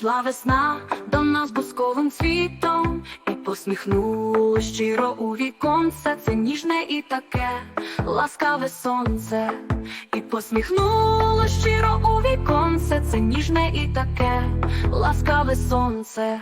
Прийшла весна до нас бусковим цвітом, і посміхнуло щиро у віконце, це ніжне і таке ласкаве сонце, і посміхнуло щиро у віконце, це ніжне і таке ласкаве сонце.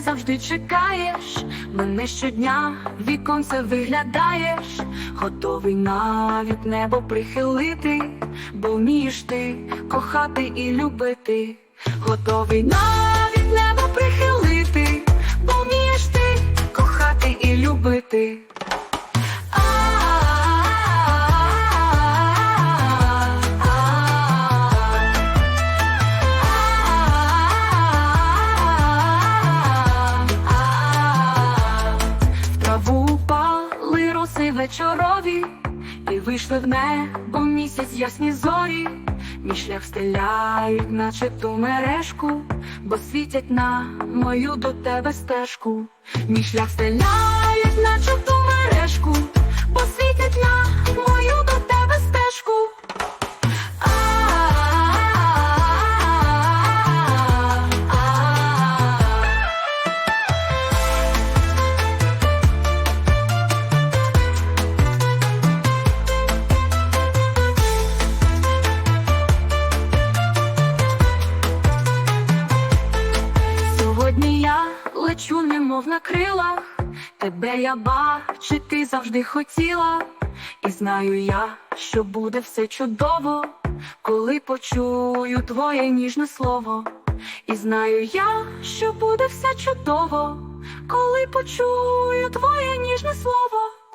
Завжди чекаєш, мене щодня віконце виглядаєш, готовий навіть небо прихилити, бо вмієш ти кохати і любити, готовий навіть небо прихилити, вечорові, і вийшли в небо місяць ясні зорі, мій шлях стеляють, наче ту мережку, бо світять на мою до тебе стежку. Мій шлях стеляють, наче ту мережку, лечу, немов на крилах, тебе я бачити завжди хотіла, і знаю я, що буде все чудово, коли почую твоє ніжне слово. І знаю я, що буде все чудово, коли почую твоє ніжне слово.